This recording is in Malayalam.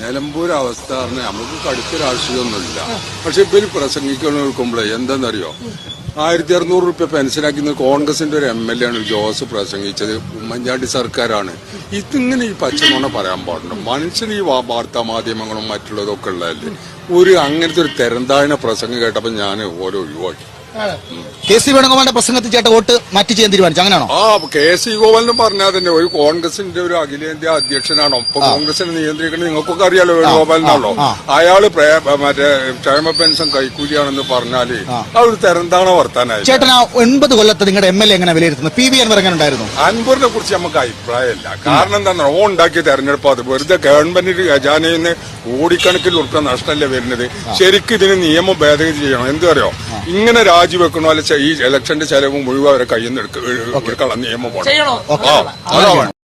നിലമ്പൂർ അവസ്ഥ? പറഞ്ഞാൽ നമുക്ക് കടുത്ത രാഷ്ട്രീയമൊന്നുമില്ല പക്ഷെ ഇവർ പ്രസംഗിക്കണം നിൽക്കുമ്പോഴേ എന്താണെന്നറിയോ ആയിരത്തി അറുന്നൂറ് റുപ്യ പെൻഷനാക്കുന്ന കോൺഗ്രസിന്റെ ഒരു എം എൽ എ ആണ് ജോസ് പ്രസംഗിച്ചത്. ഉമ്മൻചാണ്ടി സർക്കാരാണ്. ഇതിങ്ങനെ ഈ പച്ചമോണ പറയാൻ പാടുണ്ട്? മനുഷ്യന് ഈ വാർത്താ മാധ്യമങ്ങളും മറ്റുള്ളതൊക്കെ ഉള്ളതല്ലേ? ഒരു അങ്ങനത്തെ ഒരു തെരന്താഴിന പ്രസംഗം കേട്ടപ്പോ ഞാൻ ഓരോ ഒഴിവാക്കി. കെ സി വേണുഗോപാലിന്റെ പ്രസംഗത്തിൽ ചേട്ടൻ വോട്ട് മാറ്റി ചെയ്യാൻ തീരുമാനിച്ചു. അങ്ങനെയാണോ? ആ കെ സി ഗോപാലിനും പറഞ്ഞാൽ തന്നെ ഒരു കോൺഗ്രസിന്റെ ഒരു അഖിലേന്ത്യാ അധ്യക്ഷനാണോ? ഇപ്പൊ കോൺഗ്രസിനെ നിയന്ത്രിക്കുന്നത് നിങ്ങൾക്കൊക്കെ അറിയാലോ വേണുഗോപാലിനാണല്ലോ. അയാൾ മറ്റേ ക്ഷേമ പെൻഷൻ കൈക്കൂലിയാണെന്ന് പറഞ്ഞാൽ ആ. ഒരു തെരന്താണ വർത്താനായി. ചേട്ടൻ ആ ഒൻപത് കൊല്ലത്ത് നിങ്ങളുടെ എം എൽ എ എങ്ങനെ വിലയിരുത്തുന്നു? പി വി അൻവർ എങ്ങനെ ഉണ്ടായിരുന്നു അൻപറിനെ കുറിച്ച് നമുക്ക് അഭിപ്രായമില്ല. കാരണം എന്താണ് ഓ ഉണ്ടാക്കിയ തെരഞ്ഞെടുപ്പ് അത് വെറുതെ ഗവൺമെന്റിന്റെ ഖജാനയിൽ നിന്ന് കോടിക്കണക്കിന് ഉറപ്പ് നഷ്ടമല്ലേ വരുന്നത്? ശരിക്കും ഇതിന് നിയമം ഭേദഗതി ചെയ്യണം. എന്തു അറിയോ? ഇങ്ങനെ രാജിവെക്കണോ അല്ലെ ഈ ഇലക്ഷന്റെ ചെലവ് മുഴുവൻ അവരെ കയ്യിൽ നിന്ന് എടുക്ക- എടുക്കാനുള്ള നിയമം പോകണം